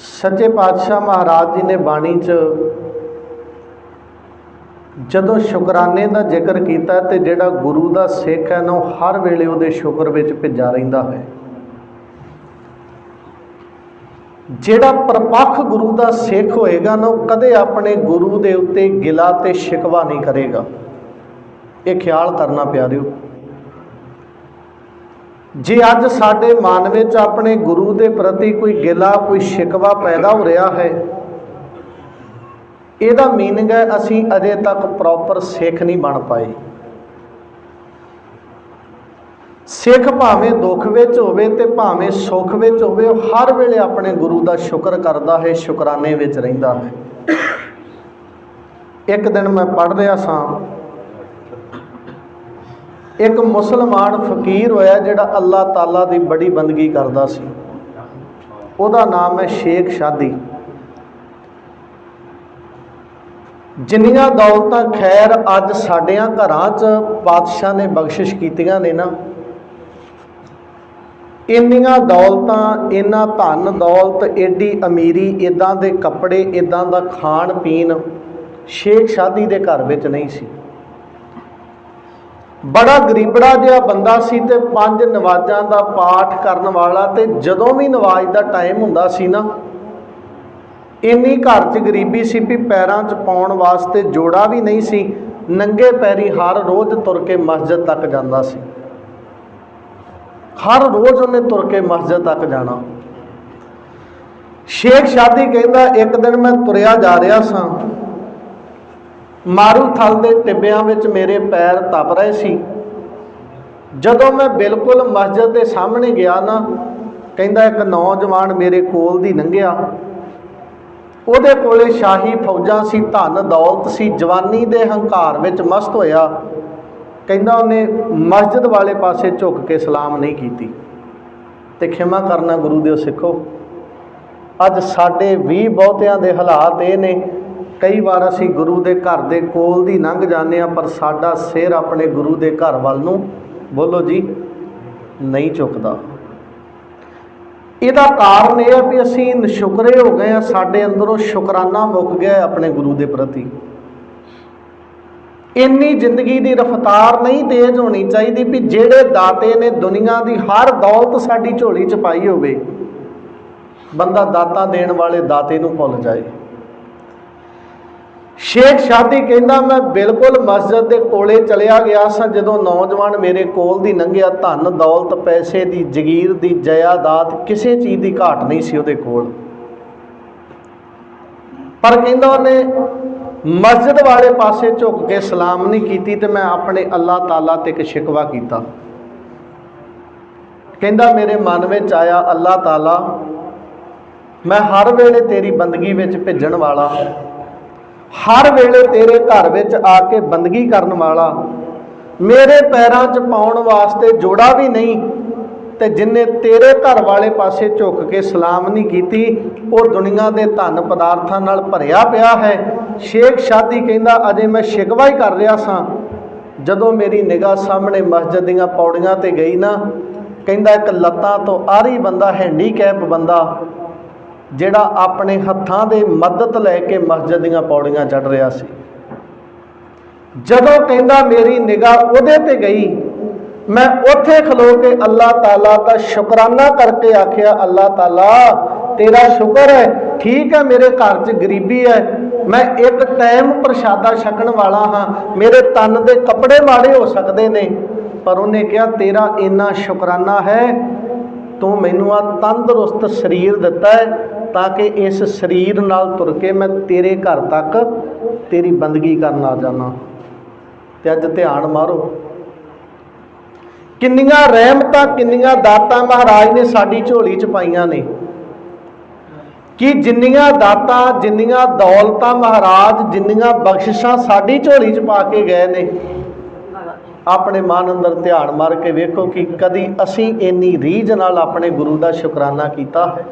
ਸੱਚੇ ਪਾਤਸ਼ਾਹ ਮਹਾਰਾਜ ਜੀ ਨੇ ਬਾਣੀ 'ਚ ਜਦੋਂ ਸ਼ੁਕਰਾਨੇ ਦਾ ਜ਼ਿਕਰ ਕੀਤਾ ਤੇ ਜਿਹੜਾ ਗੁਰੂ ਦਾ ਸਿੱਖ ਹੈ ਨਾ, ਉਹ ਹਰ ਵੇਲੇ ਉਹਦੇ ਸ਼ੁਕਰ ਵਿੱਚ ਭਿੱਜਾ ਰਹਿੰਦਾ ਹੈ ਜਿਹੜਾ ਪ੍ਰਪੱਖ ਗੁਰੂ ਦਾ ਸਿੱਖ ਹੋਏਗਾ ਨਾ, ਉਹ ਕਦੇ ਆਪਣੇ ਗੁਰੂ ਦੇ ਉੱਤੇ ਗਿਲਾ ਤੇ ਸ਼ਿਕਵਾ ਨਹੀਂ ਕਰੇਗਾ। ਇਹ ਖਿਆਲ ਕਰਨਾ ਪਿਆਰਿਓ। ਜੇ ਅੱਜ ਸਾਡੇ ਮਨ ਵਿੱਚ ਆਪਣੇ ਗੁਰੂ ਦੇ ਪ੍ਰਤੀ ਕੋਈ ਗਿਲਾ, ਕੋਈ ਸ਼ਿਕਵਾ ਪੈਦਾ ਹੋ ਰਿਹਾ ਹੈ, ਇਹਦਾ ਮੀਨਿੰਗ ਹੈ ਅਸੀਂ ਅਜੇ ਤੱਕ ਪ੍ਰੋਪਰ ਸਿੱਖ ਨਹੀਂ ਬਣ ਪਾਏ। ਸਿੱਖ ਭਾਵੇਂ ਦੁੱਖ ਵਿੱਚ ਹੋਵੇ ਤੇ ਭਾਵੇਂ ਸੁੱਖ ਵਿੱਚ ਹੋਵੇ, ਉਹ ਹਰ ਵੇਲੇ ਆਪਣੇ ਗੁਰੂ ਦਾ ਸ਼ੁਕਰ ਕਰਦਾ ਹੈ, ਸ਼ੁਕਰਾਨੇ ਵਿੱਚ ਰਹਿੰਦਾ ਹੈ। ਇੱਕ ਦਿਨ ਮੈਂ ਪੜ੍ਹ ਰਿਹਾ ਸਾਂ ਇੱਕ ਮੁਸਲਮਾਨ ਫਕੀਰ ਹੋਇਆ ਜਿਹੜਾ ਅੱਲਾਹ ਤਾਲਾ ਦੀ ਬੜੀ ਬੰਦਗੀ ਕਰਦਾ ਸੀ। ਉਹਦਾ ਨਾਮ ਹੈ ਸ਼ੇਖ ਸ਼ਾਦੀ। ਜਿੰਨੀਆਂ ਦੌਲਤਾਂ, ਖੈਰ ਅੱਜ ਸਾਡਿਆਂ ਘਰਾਂ 'ਚ ਪਾਤਸ਼ਾਹ ਨੇ ਬਖਸ਼ਿਸ਼ ਕੀਤੀਆਂ ਨੇ ਨਾ, ਇੰਨੀਆਂ ਦੌਲਤਾਂ, ਇੰਨਾ ਧਨ ਦੌਲਤ, ਏਡੀ ਅਮੀਰੀ ਇਦਾਂ ਦੇ ਕੱਪੜੇ ਇਦਾਂ ਦਾ ਖਾਣ ਪੀਣ ਸ਼ੇਖ ਸ਼ਾਦੀ ਦੇ ਘਰ ਵਿੱਚ ਨਹੀਂ ਸੀ। ਬੜਾ ਗਰੀਬੜਾ ਜਿਹਾ ਬੰਦਾ ਸੀ ਤੇ ਪੰਜ ਨਵਾਜ਼ਾਂ ਦਾ ਪਾਠ ਕਰਨ ਵਾਲਾ ਤੇ ਜਦੋਂ ਵੀ ਨਵਾਜ਼ ਦਾ ਟਾਈਮ ਹੁੰਦਾ ਸੀ ਨਾ, ਇੰਨੀ ਘਰ 'ਚ ਗਰੀਬੀ ਸੀ ਵੀ ਪੈਰਾਂ 'ਚ ਪਾਉਣ ਵਾਸਤੇ ਜੋੜਾ ਵੀ ਨਹੀਂ ਸੀ, ਨੰਗੇ ਪੈਰੀ ਹਰ ਰੋਜ਼ ਤੁਰ ਕੇ ਮਸਜਿਦ ਤੱਕ ਜਾਂਦਾ ਸੀ। ਹਰ ਰੋਜ਼ ਉਹਨੇ ਤੁਰ ਕੇ ਮਸਜਿਦ ਤੱਕ ਜਾਣਾ। ਸ਼ੇਖ ਸ਼ਾਦੀ ਕਹਿੰਦਾ, ਇੱਕ ਦਿਨ ਮੈਂ ਤੁਰਿਆ ਜਾ ਰਿਹਾ ਸਾਂ ਮਾਰੂ ਥਲ ਦੇ ਟਿੱਬਿਆਂ ਵਿੱਚ ਮੇਰੇ ਪੈਰ ਤਪ ਰਹੇ ਸੀ। ਜਦੋਂ ਮੈਂ ਬਿਲਕੁਲ ਮਸਜਿਦ ਦੇ ਸਾਹਮਣੇ ਗਿਆ ਨਾ, ਕਹਿੰਦਾ ਇੱਕ ਨੌਜਵਾਨ ਮੇਰੇ ਕੋਲ ਦੀ ਲੰਘਿਆ। ਉਹਦੇ ਕੋਲੇ ਸ਼ਾਹੀ ਫੌਜਾਂ ਸੀ, ਧਨ ਦੌਲਤ ਸੀ, ਜਵਾਨੀ ਦੇ ਹੰਕਾਰ ਵਿੱਚ ਮਸਤ ਹੋਇਆ। ਕਹਿੰਦਾ ਉਹਨੇ ਮਸਜਿਦ ਵਾਲੇ ਪਾਸੇ ਝੁੱਕ ਕੇ ਸਲਾਮ ਨਹੀਂ ਕੀਤੀ ਤੇ ਖਿਮਾ ਕਰਨਾ ਗੁਰੂ ਦਿਓ ਸਿੱਖੋ। ਅੱਜ ਸਾਡੇ ਵੀ ਬਹੁਤਿਆਂ ਦੇ ਹਾਲਾਤ ਇਹ ਨੇ ਕਈ ਵਾਰ ਅਸੀਂ ਗੁਰੂ ਦੇ ਘਰ ਦੇ ਕੋਲ ਦੀ ਲੰਘ ਜਾਂਦੇ ਆ ਪਰ ਸਾਡਾ ਸਿਰ ਆਪਣੇ ਗੁਰੂ ਦੇ ਘਰ ਵੱਲ ਨੂੰ, ਬੋਲੋ ਜੀ, ਨਹੀਂ ਝੁਕਦਾ ਇਹਦਾ ਕਾਰਨ ਇਹ ਆ ਵੀ ਅਸੀਂ ਨਸ਼ੁਕਰੇ ਹੋ ਗਏ ਆ ਸਾਡੇ ਅੰਦਰੋਂ ਸ਼ੁਕਰਾਨਾ ਮੁੱਕ ਗਿਆ ਆਪਣੇ ਗੁਰੂ ਦੇ ਪ੍ਰਤੀ। ਇੰਨੀ ਜ਼ਿੰਦਗੀ ਦੀ ਰਫ਼ਤਾਰ ਨਹੀਂ ਤੇਜ਼ ਹੋਣੀ ਚਾਹੀਦੀ ਵੀ ਜਿਹੜੇ ਦਾਤੇ ਨੇ ਦੁਨੀਆ ਦੀ ਹਰ ਦੌਲਤ ਸਾਡੀ ਝੋਲੀ 'ਚ ਪਾਈ ਹੋਵੇ, ਬੰਦਾ ਦਾਤਾ ਦੇਣ ਵਾਲੇ ਦਾਤੇ ਨੂੰ ਭੁੱਲ ਜਾਏ। ਸ਼ੇਖ ਸ਼ਾਦੀ ਕਹਿੰਦਾ, ਮੈਂ ਬਿਲਕੁਲ ਮਸਜਿਦ ਦੇ ਕੋਲੇ ਚਲਿਆ ਗਿਆ ਸਾਂ, ਜਦੋਂ ਨੌਜਵਾਨ ਮੇਰੇ ਕੋਲ ਦੀ ਲੰਘਿਆ ਧਨ, ਦੌਲਤ, ਪੈਸੇ ਦੀ ਜ਼ਗੀਰ ਦੀ ਜਾਇਦਾਦ ਕਿਸੇ ਚੀਜ਼ ਦੀ ਘਾਟ ਨਹੀਂ ਸੀ ਉਹਦੇ ਕੋਲ। ਪਰ ਕਹਿੰਦਾ ਉਹਨੇ, ਮਸਜਿਦ ਵਾਲੇ ਪਾਸੇ ਝੁਕ ਕੇ ਸਲਾਮ ਨਹੀਂ ਕੀਤੀ ਤੇ ਮੈਂ ਆਪਣੇ ਅੱਲਾਹ ਤਾਲਾ ਤੇ ਇੱਕ ਸ਼ਿਕਵਾ ਕੀਤਾ। ਕਹਿੰਦਾ, ਮੇਰੇ ਮਨ ਵਿੱਚ ਆਇਆ ਅੱਲਾਹ ਤਾਲਾ, ਮੈਂ ਹਰ ਵੇਲੇ ਤੇਰੀ ਬੰਦਗੀ ਵਿੱਚ ਭਿੱਜਣ ਵਾਲਾ। ਹਰ ਵੇਲੇ ਤੇਰੇ ਘਰ ਵਿੱਚ ਆ ਕੇ ਬੰਦਗੀ ਕਰਨ ਵਾਲਾ, ਮੇਰੇ ਪੈਰਾਂ 'ਚ ਪਾਉਣ ਵਾਸਤੇ ਜੋੜਾ ਵੀ ਨਹੀਂ, ਤੇ ਜਿਨੇ ਤੇਰੇ ਘਰ ਵਾਲੇ ਪਾਸੇ ਝੁੱਕ ਕੇ ਸਲਾਮ ਨਹੀਂ ਕੀਤੀ, ਉਹ ਦੁਨੀਆ ਦੇ ਧਨ ਪਦਾਰਥਾਂ ਨਾਲ ਭਰਿਆ ਪਿਆ ਹੈ। ਸ਼ੇਖ ਸ਼ਾਦੀ ਕਹਿੰਦਾ, ਅਜੇ ਮੈਂ ਸ਼ਿਕਵਾ ਹੀ ਕਰ ਰਿਹਾ ਸਾਂ। ਜਦੋਂ ਮੇਰੀ ਨਿਗਾਹ ਸਾਹਮਣੇ ਮਸਜਿਦ ਦੀਆਂ ਪੌੜੀਆਂ ਤੇ ਗਈ ਨਾ, ਕਹਿੰਦਾ, ਇੱਕ ਲੱਤਾਂ ਤੋਂ ਆਰੀ ਬੰਦਾ ਹੈਂਡੀਕੈਪ ਬੰਦਾ। ਜਿਹੜਾ ਆਪਣੇ ਹੱਥਾਂ ਦੇ ਮਦਦ ਲੈ ਕੇ ਮਸਜਿਦ ਦੀਆਂ ਪੌੜੀਆਂ ਚੜ ਰਿਹਾ ਸੀ। ਜਦੋਂ ਕਹਿੰਦਾ, ਮੇਰੀ ਨਿਗਾਹ ਉਹਦੇ ਤੇ ਗਈ, ਮੈਂ ਉੱਥੇ ਖਲੋ ਕੇ ਅੱਲਾਹ ਤਾਲਾ ਦਾ ਸ਼ੁਕਰਾਨਾ ਕਰਕੇ ਆਖਿਆ, ਅੱਲਾਹ ਤਾਲਾ, ਤੇਰਾ ਸ਼ੁਕਰ ਹੈ, ਠੀਕ ਹੈ, ਮੇਰੇ ਘਰ 'ਚ ਗਰੀਬੀ ਹੈ, ਮੈਂ ਇੱਕ ਟਾਈਮ ਪ੍ਰਸ਼ਾਦਾ ਛਕਣ ਵਾਲਾ ਹਾਂ, ਮੇਰੇ ਤਨ ਦੇ ਕੱਪੜੇ ਮਾੜੇ ਹੋ ਸਕਦੇ ਨੇ, ਪਰ ਉਹਨੇ ਕਿਹਾ, ਤੇਰਾ ਇੰਨਾ ਸ਼ੁਕਰਾਨਾ ਹੈ, ਤੂੰ ਮੈਨੂੰ ਆ ਤੰਦਰੁਸਤ ਸਰੀਰ ਦਿੱਤਾ ਹੈ ਤਾਂ ਕਿ ਇਸ ਸਰੀਰ ਨਾਲ ਤੁਰ ਕੇ ਮੈਂ ਤੇਰੇ ਘਰ ਤੱਕ ਤੇਰੀ ਬੰਦਗੀ ਕਰਨ ਆ ਜਾਣਾ ਤੇ ਅੱਜ ਧਿਆਨ ਮਾਰੋ। ਕਿੰਨੀਆਂ ਰਹਿਮਤਾਂ, ਕਿੰਨੀਆਂ ਦਾਤਾਂ ਮਹਾਰਾਜ ਨੇ ਸਾਡੀ ਝੋਲੀ 'ਚ ਪਾਈਆਂ ਨੇ। ਕਿ ਜਿੰਨੀਆਂ ਦਾਤਾਂ, ਜਿੰਨੀਆਂ ਦੌਲਤਾਂ ਮਹਾਰਾਜ, ਜਿੰਨੀਆਂ ਬਖਸ਼ਿਸ਼ਾਂ ਸਾਡੀ ਝੋਲੀ 'ਚ ਪਾ ਕੇ ਗਏ ਨੇ। ਆਪਣੇ ਮਨ ਅੰਦਰ ਧਿਆਨ ਮਾਰ ਕੇ ਵੇਖੋ ਕਿ ਕਦੀ ਅਸੀਂ ਇੰਨੀ ਰੀਝ ਨਾਲ ਆਪਣੇ ਗੁਰੂ ਦਾ ਸ਼ੁਕਰਾਨਾ ਕੀਤਾ। ਹੈ